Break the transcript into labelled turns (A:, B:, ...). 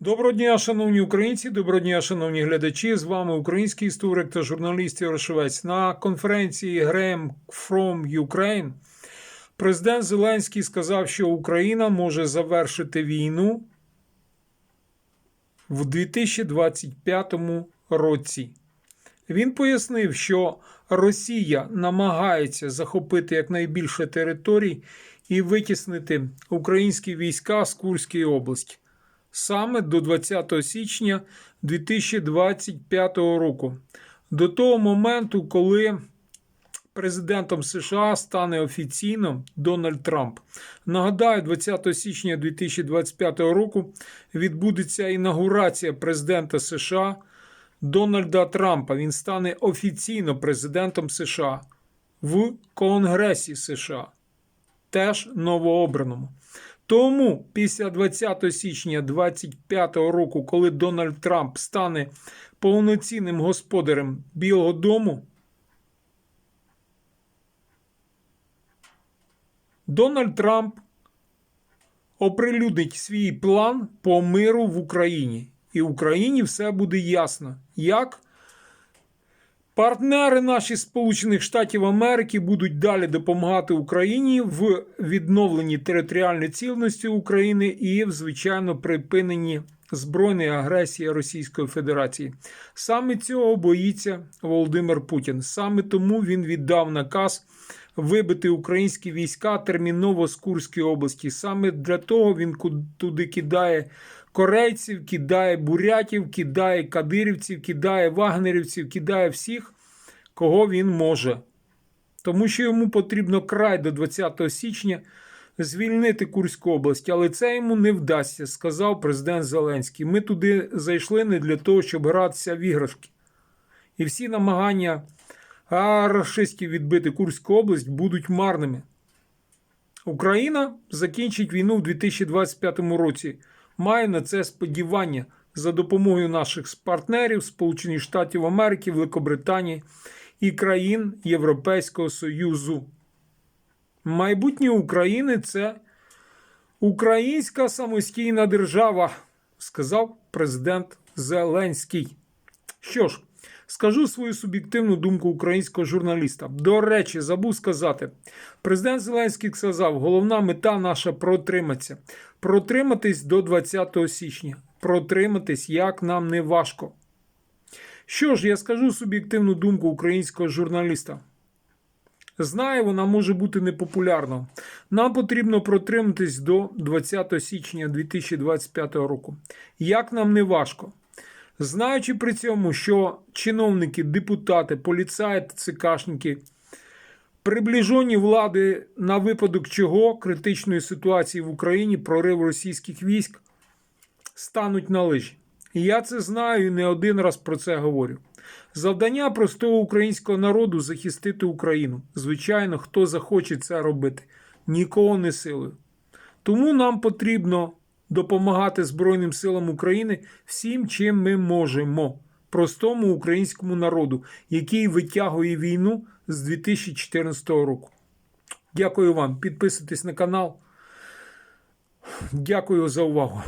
A: Доброго дня, шановні українці, доброго дня, шановні глядачі. З вами український історик та журналіст Ярошевець. На конференції Грем From Ukraine президент Зеленський сказав, що Україна може завершити війну в 2025 році. Він пояснив, що Росія намагається захопити якнайбільше територій і витіснити українські війська з Курської області саме до 20 січня 2025 року, до того моменту, коли президентом США стане офіційно Дональд Трамп. Нагадаю, 20 січня 2025 року відбудеться інаугурація президента США Дональда Трампа. Він стане офіційно президентом США в Конгресі США, теж новообраному. Тому після 20 січня 2025 року, коли Дональд Трамп стане повноцінним господарем Білого Дому, Дональд Трамп оприлюднить свій план по миру в Україні. І в Україні все буде ясно, як Партнери наші Сполучених Штатів Америки будуть далі допомагати Україні в відновленні територіальної цілісності України і звичайно припиненні збройної агресії Російської Федерації. Саме цього боїться Володимир Путін. Саме тому він віддав наказ вибити українські війська терміново з Курської області. Саме для того він туди кидає корейців, кидає бурятів, кидає кадирівців, кидає вагнерівців, кидає всіх, кого він може. Тому що йому потрібно край до 20 січня звільнити Курську область, але це йому не вдасться, сказав президент Зеленський. Ми туди зайшли не для того, щоб гратися в іграшки. І всі намагання рашистів відбити Курську область будуть марними. Україна закінчить війну в 2025 році. Має на це сподівання за допомогою наших партнерів Сполучених Штатів Америки, Великобританії і країн Європейського Союзу. Майбутнє України це українська самостійна держава, сказав президент Зеленський. Що ж, скажу свою суб'єктивну думку українського журналіста. До речі, забув сказати, президент Зеленський сказав, головна мета наша протриматися. Протриматись до 20 січня. Протриматись, як нам не важко. Що ж, я скажу суб'єктивну думку українського журналіста. Знаю, вона може бути непопулярною. Нам потрібно протриматись до 20 січня 2025 року. Як нам не важко. Знаючи при цьому, що чиновники, депутати, поліцаї, ЦКшники, приближені влади на випадок чого критичної ситуації в Україні, прорив російських військ стануть на лижі. І я це знаю і не один раз про це говорю. Завдання простого українського народу захистити Україну. Звичайно, хто захоче це робити, нікого не силою. Тому нам потрібно допомагати Збройним силам України всім, чим ми можемо, простому українському народу, який витягує війну з 2014 року. Дякую вам. Підписуйтесь на канал. Дякую за увагу.